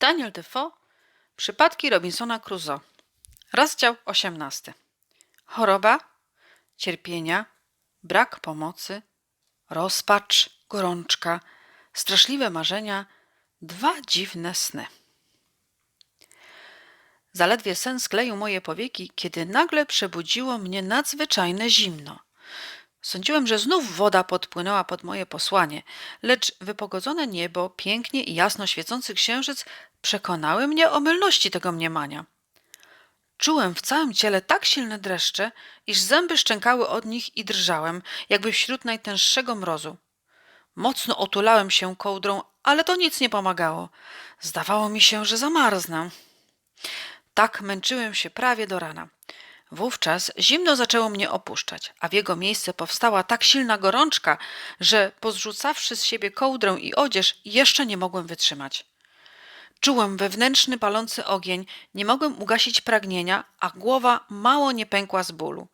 Daniel Defoe Przypadki Robinsona Crusoe Rozdział 18 Choroba, cierpienia, brak pomocy, rozpacz, gorączka, straszliwe marzenia, dwa dziwne sny. Zaledwie sen skleił moje powieki, kiedy nagle przebudziło mnie nadzwyczajne zimno. Sądziłem, że znów woda podpłynęła pod moje posłanie, lecz wypogodzone niebo, pięknie i jasno świecący księżyc przekonały mnie o mylności tego mniemania. Czułem w całym ciele tak silne dreszcze, iż zęby szczękały od nich i drżałem, jakby wśród najtęższego mrozu. Mocno otulałem się kołdrą, ale to nic nie pomagało. Zdawało mi się, że zamarznę. Tak męczyłem się prawie do rana. Wówczas zimno zaczęło mnie opuszczać, a w jego miejsce powstała tak silna gorączka, że pozrzucawszy z siebie kołdrę i odzież, jeszcze nie mogłem wytrzymać. Czułem wewnętrzny palący ogień, nie mogłem ugasić pragnienia, a głowa mało nie pękła z bólu.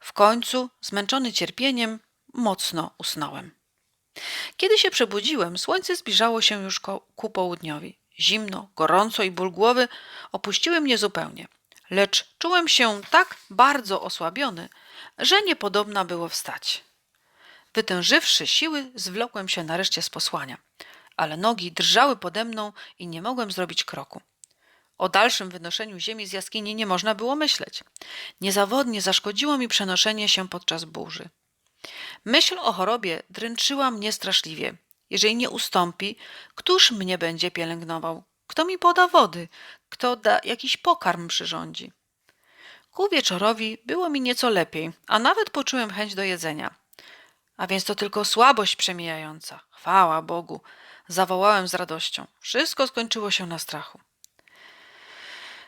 W końcu, zmęczony cierpieniem, mocno usnąłem. Kiedy się przebudziłem, słońce zbliżało się już ku południowi. Zimno, gorąco i ból głowy opuściły mnie zupełnie. Lecz czułem się tak bardzo osłabiony, że niepodobna było wstać. Wytężywszy siły, zwlokłem się nareszcie z posłania, ale nogi drżały pode mną i nie mogłem zrobić kroku. O dalszym wynoszeniu ziemi z jaskini nie można było myśleć. Niezawodnie zaszkodziło mi przenoszenie się podczas burzy. Myśl o chorobie dręczyła mnie straszliwie. Jeżeli nie ustąpi, któż mnie będzie pielęgnował? Kto mi poda wody? Kto da jakiś pokarm przyrządzi? Ku wieczorowi było mi nieco lepiej, a nawet poczułem chęć do jedzenia. A więc to tylko słabość przemijająca. Chwała Bogu! Zawołałem z radością. Wszystko skończyło się na strachu.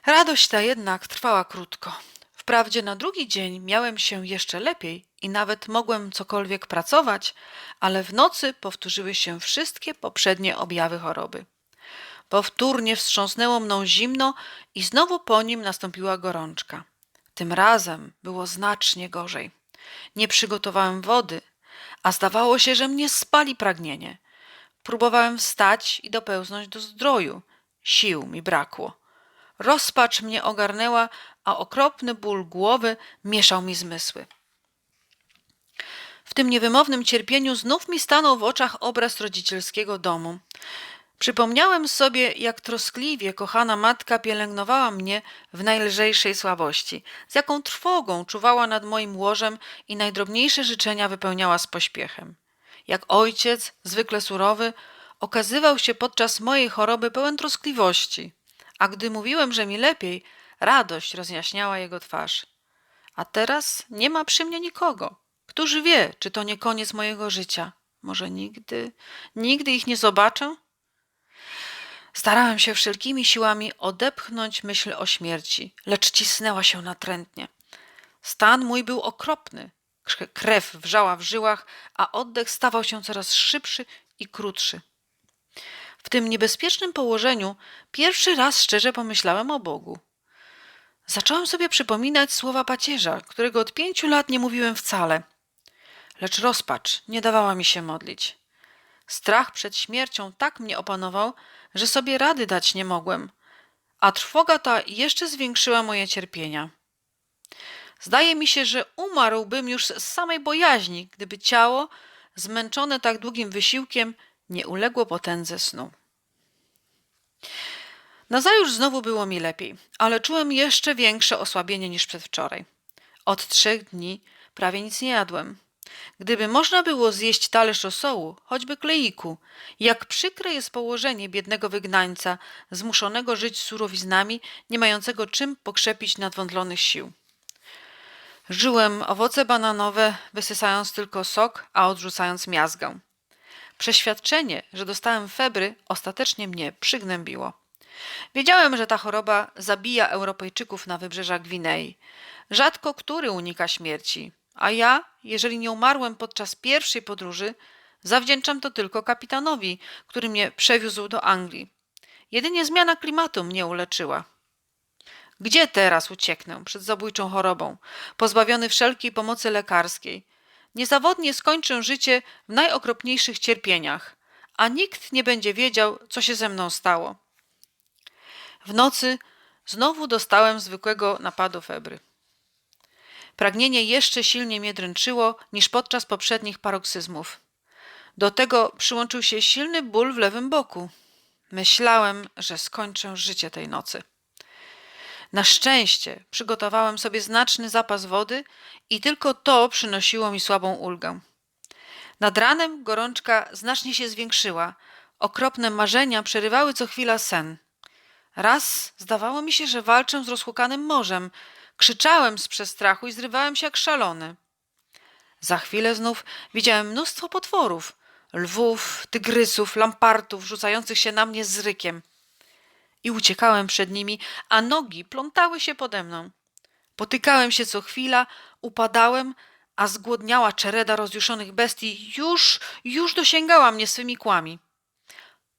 Radość ta jednak trwała krótko. Wprawdzie na drugi dzień miałem się jeszcze lepiej i nawet mogłem cokolwiek pracować, ale w nocy powtórzyły się wszystkie poprzednie objawy choroby. Powtórnie wstrząsnęło mną zimno i znowu po nim nastąpiła gorączka. Tym razem było znacznie gorzej. Nie przygotowałem wody, a zdawało się, że mnie spali pragnienie. Próbowałem wstać i dopełznąć do zdroju. Sił mi brakło. Rozpacz mnie ogarnęła, a okropny ból głowy mieszał mi zmysły. W tym niewymownym cierpieniu znów mi stanął w oczach obraz rodzicielskiego domu. Przypomniałem sobie, jak troskliwie kochana matka pielęgnowała mnie w najlżejszej słabości, z jaką trwogą czuwała nad moim łożem i najdrobniejsze życzenia wypełniała z pośpiechem. Jak ojciec, zwykle surowy, okazywał się podczas mojej choroby pełen troskliwości, a gdy mówiłem, że mi lepiej, radość rozjaśniała jego twarz. A teraz nie ma przy mnie nikogo. Któż wie, czy to nie koniec mojego życia? Może nigdy, nigdy ich nie zobaczę? Starałem się wszelkimi siłami odepchnąć myśl o śmierci, lecz cisnęła się natrętnie. Stan mój był okropny. Krew wrzała w żyłach, a oddech stawał się coraz szybszy i krótszy. W tym niebezpiecznym położeniu pierwszy raz szczerze pomyślałem o Bogu. Zacząłem sobie przypominać słowa pacierza, którego od pięciu lat nie mówiłem wcale. Lecz rozpacz nie dawała mi się modlić. Strach przed śmiercią tak mnie opanował, że sobie rady dać nie mogłem, a trwoga ta jeszcze zwiększyła moje cierpienia. Zdaje mi się, że umarłbym już z samej bojaźni, gdyby ciało, zmęczone tak długim wysiłkiem, nie uległo potędze snu. Nazajutrz znowu było mi lepiej, ale czułem jeszcze większe osłabienie niż przedwczoraj. Od trzech dni prawie nic nie jadłem. Gdyby można było zjeść talerz rosołu, choćby kleiku, jak przykre jest położenie biednego wygnańca, zmuszonego żyć surowiznami, nie mającego czym pokrzepić nadwątlonych sił. Żyłem owoce bananowe, wysysając tylko sok, a odrzucając miazgę. Przeświadczenie, że dostałem febry, ostatecznie mnie przygnębiło. Wiedziałem, że ta choroba zabija Europejczyków na wybrzeżach Gwinei. Rzadko który unika śmierci, a ja, jeżeli nie umarłem podczas pierwszej podróży, zawdzięczam to tylko kapitanowi, który mnie przewiózł do Anglii. Jedynie zmiana klimatu mnie uleczyła. Gdzie teraz ucieknę przed zabójczą chorobą, pozbawiony wszelkiej pomocy lekarskiej? Niezawodnie skończę życie w najokropniejszych cierpieniach, a nikt nie będzie wiedział, co się ze mną stało. W nocy znowu dostałem zwykłego napadu febry. Pragnienie jeszcze silniej mnie dręczyło niż podczas poprzednich paroksyzmów. Do tego przyłączył się silny ból w lewym boku. Myślałem, że skończę życie tej nocy. Na szczęście przygotowałem sobie znaczny zapas wody i tylko to przynosiło mi słabą ulgę. Nad ranem gorączka znacznie się zwiększyła. Okropne marzenia przerywały co chwila sen. Raz zdawało mi się, że walczę z rozhukanym morzem. Krzyczałem z przestrachu i zrywałem się jak szalony. Za chwilę znów widziałem mnóstwo potworów lwów, tygrysów, lampartów rzucających się na mnie z rykiem. I uciekałem przed nimi, a nogi plątały się pode mną. Potykałem się co chwila, upadałem, a zgłodniała czereda rozjuszonych bestii już, już dosięgała mnie swymi kłami.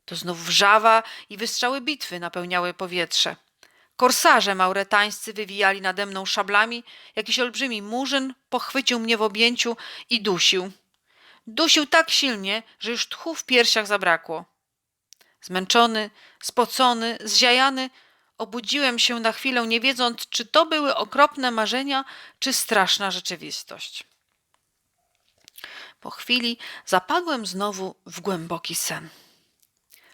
To znów wrzawa i wystrzały bitwy napełniały powietrze. Korsarze mauretańscy wywijali nade mną szablami, jakiś olbrzymi murzyn pochwycił mnie w objęciu i dusił. Dusił tak silnie, że już tchu w piersiach zabrakło. Zmęczony, spocony, zziajany, obudziłem się na chwilę, nie wiedząc, czy to były okropne marzenia, czy straszna rzeczywistość. Po chwili zapadłem znowu w głęboki sen.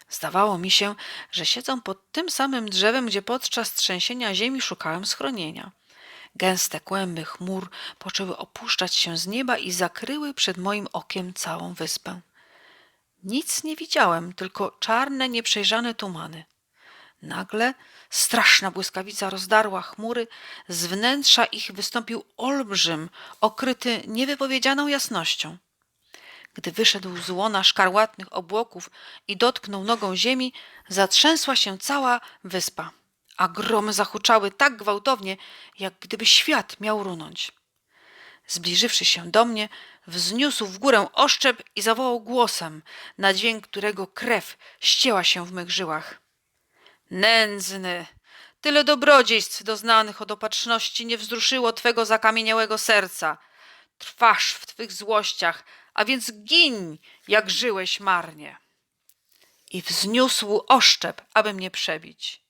Zdawało mi się, że siedzę pod tym samym drzewem, gdzie podczas trzęsienia ziemi szukałem schronienia. Gęste kłęby chmur poczęły opuszczać się z nieba i zakryły przed moim okiem całą wyspę. Nic nie widziałem, tylko czarne, nieprzejrzane tumany. Nagle straszna błyskawica rozdarła chmury, z wnętrza ich wystąpił olbrzym, okryty niewypowiedzianą jasnością. Gdy wyszedł z łona szkarłatnych obłoków i dotknął nogą ziemi, zatrzęsła się cała wyspa, a gromy zahuczały tak gwałtownie, jak gdyby świat miał runąć. Zbliżywszy się do mnie, wzniósł w górę oszczep i zawołał głosem, na dźwięk którego krew ścięła się w mych żyłach. Nędzny! Tyle dobrodziejstw doznanych od opatrzności nie wzruszyło twego zakamieniałego serca. Trwasz w twych złościach, a więc giń, jak żyłeś marnie. I wzniósł oszczep, aby mnie przebić.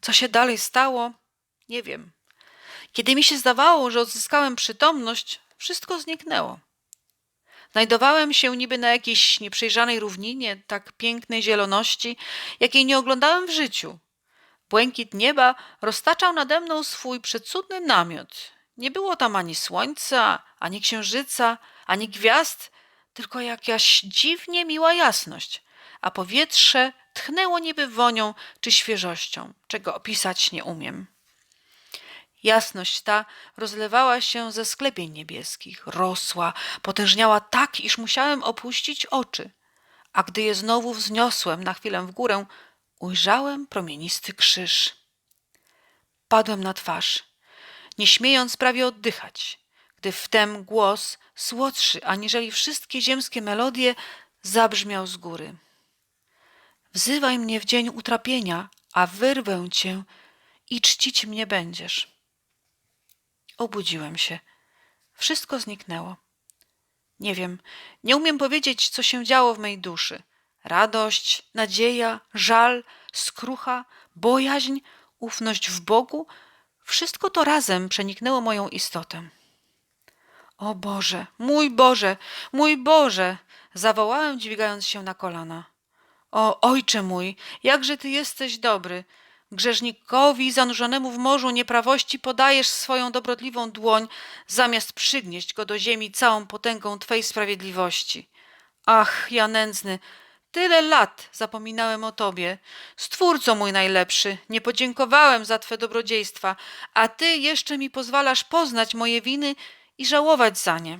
Co się dalej stało, nie wiem. Kiedy mi się zdawało, że odzyskałem przytomność, wszystko zniknęło. Znajdowałem się niby na jakiejś nieprzejrzanej równinie, tak pięknej zieloności, jakiej nie oglądałem w życiu. Błękit nieba roztaczał nade mną swój przecudny namiot. Nie było tam ani słońca, ani księżyca, ani gwiazd, tylko jakaś dziwnie miła jasność, a powietrze tchnęło niby wonią czy świeżością, czego opisać nie umiem. Jasność ta rozlewała się ze sklepień niebieskich, rosła, potężniała tak, iż musiałem opuścić oczy. A gdy je znowu wzniosłem na chwilę w górę, ujrzałem promienisty krzyż. Padłem na twarz, nie śmiejąc prawie oddychać, gdy wtem głos, słodszy aniżeli wszystkie ziemskie melodie, zabrzmiał z góry. Wzywaj mnie w dzień utrapienia, a wyrwę cię i czcić mnie będziesz. Obudziłem się. Wszystko zniknęło. Nie wiem, nie umiem powiedzieć, co się działo w mej duszy. Radość, nadzieja, żal, skrucha, bojaźń, ufność w Bogu wszystko to razem przeniknęło moją istotę. O Boże, mój Boże, mój Boże! zawołałem, dźwigając się na kolana. O Ojcze mój, jakże Ty jesteś dobry! Grzeżnikowi zanurzonemu w morzu nieprawości podajesz swoją dobrotliwą dłoń, zamiast przygnieść go do ziemi całą potęgą Twej sprawiedliwości. Ach, ja nędzny, tyle lat zapominałem o Tobie. Stwórco mój najlepszy, nie podziękowałem za Twe dobrodziejstwa, a Ty jeszcze mi pozwalasz poznać moje winy i żałować za nie.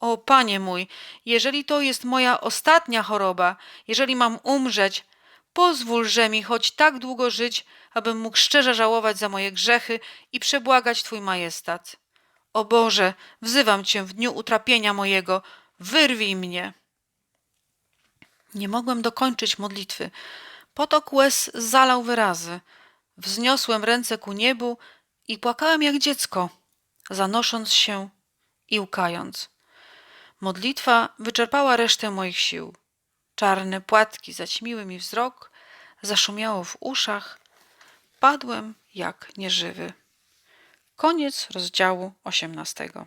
O Panie mój, jeżeli to jest moja ostatnia choroba, jeżeli mam umrzeć, Pozwól, że mi choć tak długo żyć, abym mógł szczerze żałować za moje grzechy i przebłagać Twój majestat. O Boże, wzywam Cię w dniu utrapienia mojego, wyrwij mnie. Nie mogłem dokończyć modlitwy. Potok łez zalał wyrazy. Wzniosłem ręce ku niebu i płakałem jak dziecko, zanosząc się i łkając. Modlitwa wyczerpała resztę moich sił. Czarne płatki zaćmiły mi wzrok, zaszumiało w uszach. Padłem jak nieżywy. Koniec rozdziału osiemnastego.